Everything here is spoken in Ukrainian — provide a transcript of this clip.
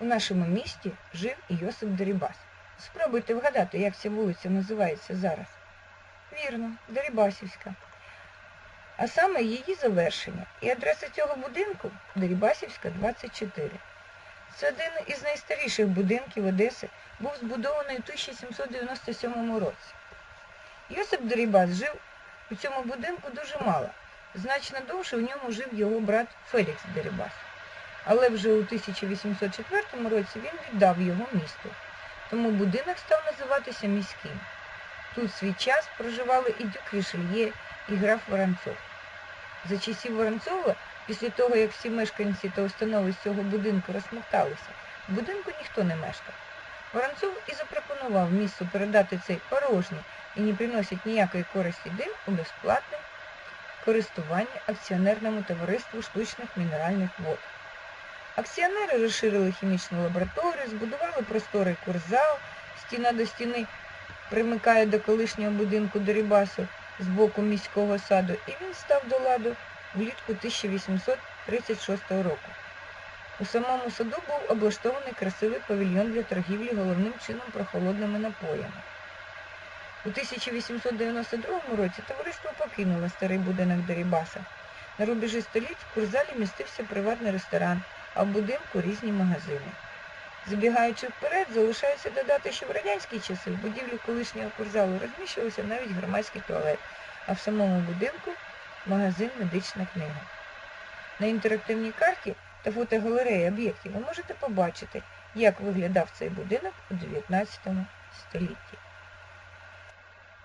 У нашому місті жив Йосип Дерибас. Спробуйте вгадати, як ця вулиця називається зараз. Вірно, Дерибасівська. А саме її завершення і адреса цього будинку Дерибасівська, 24. Це один із найстаріших будинків Одеси, був збудований у 1797 році. Йосип Дерибас жив у цьому будинку дуже мало. Значно довше в ньому жив його брат Фелікс Дерибас. Але вже у 1804 році він віддав його місту. Тому будинок став називатися міським. Тут свій час проживали і дюк Рішельє, і граф Воронцов. За часів Воронцова, після того, як всі мешканці та установи з цього будинку розсмокталися, в будинку ніхто не мешкав. Воронцов і запропонував місту передати цей порожній і не приносить ніякої користі дим у безплатне користування акціонерному товариству штучних мінеральних вод. Акціонери розширили хімічну лабораторію, збудували просторий курзал, стіна до стіни примикає до колишнього будинку Дерибасу з боку міського саду, і він став до ладу влітку 1836 року. У самому саду був облаштований красивий павільйон для торгівлі головним чином прохолодними напоями. У 1892 році товариство покинуло старий будинок Дерибаса. На рубежі століть в курзалі містився приватний ресторан, а в будинку різні магазини. Забігаючи вперед, залишається додати, що в радянські часи в будівлі колишнього курзалу розміщувався навіть громадський туалет, а в самому будинку магазин медична книга. На інтерактивній карті та фотогалереї об'єктів ви можете побачити, як виглядав цей будинок у 19 столітті.